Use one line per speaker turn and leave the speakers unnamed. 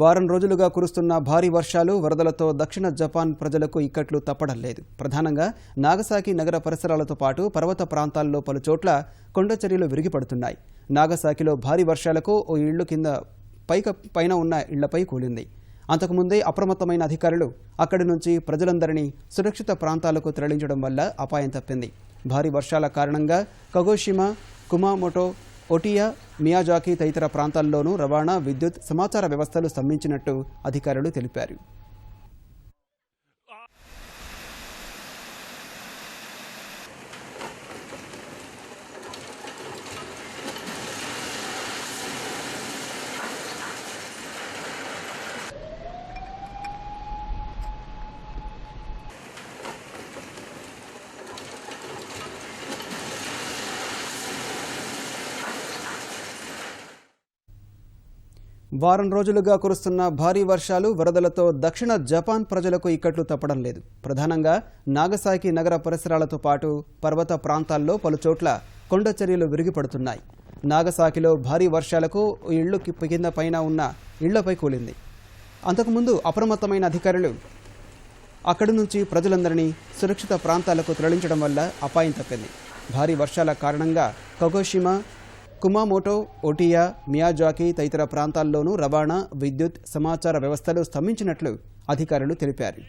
వారం రోజులుగా కురుస్తున్న భారీ వర్షాలు వరదలతో దక్షిణ జపాన్ ప్రజలకు ఇక్కట్లు తప్పడం లేదు. ప్రధానంగా నాగసాకి నగర పరిసరాలతో పాటు పర్వత ప్రాంతాల్లో పలుచోట్ల కొండచర్యలు కొండ చర్యలు విరిగిపడుతున్నాయి. నాగసాకిలో భారీ వర్షాలకు ఓ ఇళ్ళు కింద పైక పైన ఉన్న ఇళ్ళపై కూలింది. అంతకుముందే అప్రమత్తమైన అధికారులు అక్కడి నుంచి ప్రజలందరినీ సురక్షిత ప్రాంతాలకు తరలించడం వల్ల అపాయం తప్పింది. భారీ వర్షాల కారణంగా కగోషిమా కుమామోటో ఒటియా మియాజాకి తదితర ప్రాంతాల్లోనూ రవాణా విద్యుత్ సమాచార వ్యవస్థలు స్తంభించినట్టు అధికారులు తెలిపారు. వారం రోజులుగా కురుస్తున్న భారీ వర్షాలు వరదలతో దక్షిణ జపాన్ ప్రజలకు ఇక్కట్లు తప్పడం లేదు. ప్రధానంగా నాగసాకి నగర పరిసరాలతో పాటు పర్వత ప్రాంతాల్లో పలుచోట్ల కొండ చర్యలు విరిగిపడుతున్నాయి. నాగసాకిలో భారీ వర్షాలకు ఇళ్ళు కి- కింద పైన ఉన్న ఇళ్ళపై కూలింది. అంతకుముందు అప్రమత్తమైన అధికారులు అక్కడి నుంచి ప్రజలందరినీ సురక్షిత ప్రాంతాలకు తరలించడం వల్ల అపాయం తప్పింది. భారీ వర్షాల కారణంగా కగోషిమా కుమామోటో ఒటియా మియాజాకి తదితర ప్రాంతాల్లోనూ రవాణా విద్యుత్ సమాచార వ్యవస్థలు స్తంభించినట్లు అధికారులు తెలిపారు.